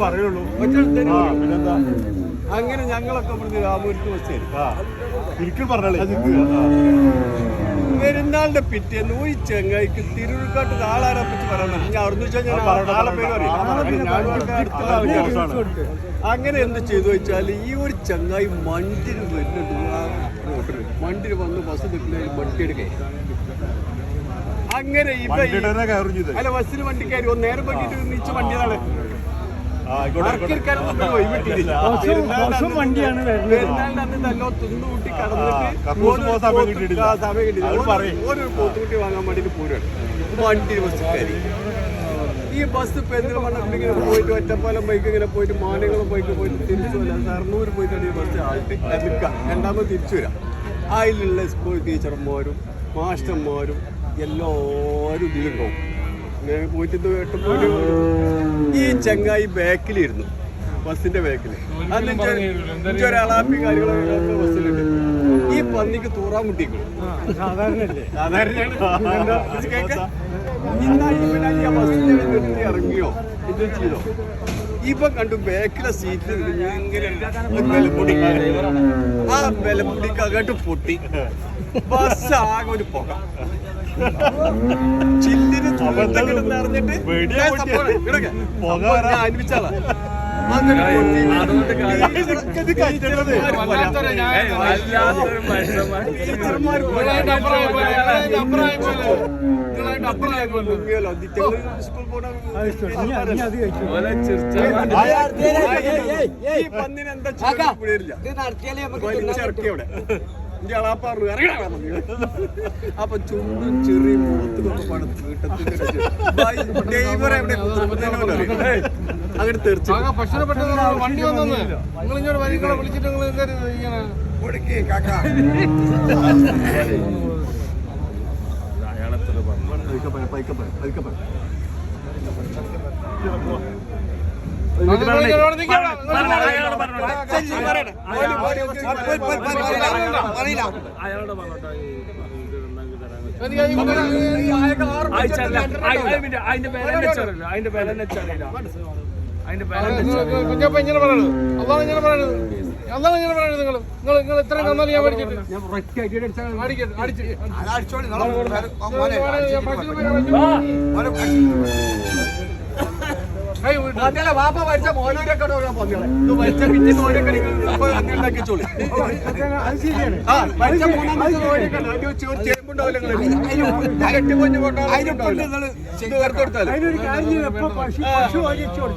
പറയുള്ളൂ ആ പിന്നെന്താ അങ്ങനെ ഞങ്ങളൊക്കെ ഇവിടുന്ന് രാമൂർക്ക് ബസ് ഇരിക്കും പറഞ്ഞോളേ പെരുന്നാളിന്റെ പിറ്റേന്ന് ഈ ചെങ്ങായിക്ക് തിരുവിൽക്കാട്ട് നാളാരെ പറ്റി പറയാൻ ഞാൻ അവിടുന്ന് വെച്ചാൽ ഞാൻ ആളെ പേര്. അങ്ങനെ എന്ത് ചെയ്തു വെച്ചാൽ ഈ ഒരു ചെങ്ങായി മണ്ടിന് വരുന്നുണ്ട് റോഡിൽ മണ്ടിന് വന്ന് ബസ് നിൽക്കുന്നതിൽ വണ്ടി എടുക്കേ അങ്ങനെ അല്ല ബസ്സിന് വണ്ടിക്കാരി ഒന്ന് നേരം വണ്ടിട്ട് നീച്ച വണ്ടിയതാണ് വണ്ടിയാണ്. പെരുന്നാളിന്റെ അന്ന് തിന്നുകൂട്ടി കടന്നിട്ട് ഒരു പോത്തുകുട്ടി വാങ്ങാൻ വേണ്ടിട്ട് പോരാണ് വണ്ടി ബസ് ഈ ബസ് ഇങ്ങനെ പോയിട്ട് ഒറ്റപ്പാലം ബൈക്ക് ഇങ്ങനെ പോയിട്ട് മാനങ്ങളും ബൈക്ക് പോയിട്ട് തിരിച്ചു വരാം. സർന്നൂർ പോയിട്ടാണ് ഈ ബസ് ആയിട്ട് നിൽക്കാം. രണ്ടാമത് തിരിച്ചു വരാം. അതിലുള്ള സ്കൂൾ ടീച്ചർമാരും മാസ്റ്റർമാരും എല്ലാവരും ഇതിലുണ്ടാവും ഇങ്ങനെ പോയിട്ട് എട്ട് പോയിട്ട് ഈ ചങ്ങായി ബാക്കിലിരുന്നു. ബസ്സിന്റെ ബാക്കിൽ അന്ന് ഒരാളാപ്പി കാര്യങ്ങളൊക്കെ ബസ്സിലുണ്ട്. ഈ പന്നിക്ക് തൂറാൻ മുട്ടിക്കും നിർത്തി ഇറങ്ങിയോ? ഇത് ചെയ്തോ? ഇപ്പൊ കണ്ടു ബാക്കിലെ സീറ്റിൽ ആ ബലപ്പൊടിക്ക് അങ്ങോട്ട് പൊട്ടി. ബസ് ആകെ ഒരു പുക. ചില്ലിന് തുറന്നിട്ട് പുക അനുഭവിച്ചാളാ അങ്ങനെ പൊട്ടി. ഇത് ഇന്റെ എളാപ്പ പറഞ്ഞു, അപ്പൊ ചുണ്ടും ചെറിയ പടുത്ത് എവിടെ കുത്തുന്നതിനോട് അറിയില്ല. അങ്ങോട്ട് തെറിച്ചു. വണ്ടി വന്നെന്ന് നിങ്ങൾ ഇങ്ങോട്ട് വരികളെ വിളിച്ചിട്ട് നിങ്ങൾ ഇങ്ങനെ പതുക്കെ പറ, പതുക്കെ പറ, അതിന്റെ പേര് വെച്ചറിയില്ല അതിന്റെ പേര് വെച്ചറിയില്ല അതിന്റെ കുഞ്ഞപ്പ ഇങ്ങനെ പറയണത് അതാണ് ഇങ്ങനെ പറയണത് അതാണ് ഇങ്ങനെ പറയണത് നിങ്ങൾ നിങ്ങൾ നിങ്ങൾ ഇത്രയും നന്നായി ഞാൻ മേടിച്ചിട്ട് ഞാൻ പന്നികളെ വാപ്പ മരിച്ച മോനൂരൊക്കെ മരിച്ച പന്നി ഉണ്ടാക്കിച്ചോളി. ആ, മരിച്ച മൂന്നാം ദിവസം ഓരോക്കെ ഉണ്ട്. അതിന്റെ ചെ- ചേമ്പുണ്ടാവില്ല നിങ്ങൾ. കെട്ടിപ്പൊഞ്ഞ് കൊണ്ടുപോകാൻ അതിനെ ഉണ്ടാവില്ല. കൊണ്ട് നിങ്ങൾ ഇത് വെറുതെ കൊടുത്താൽ. കാര്യം ചെയ്യും ഇപ്പൊ പശു പശു ഓടിച്ചു കൊടുത്താൽ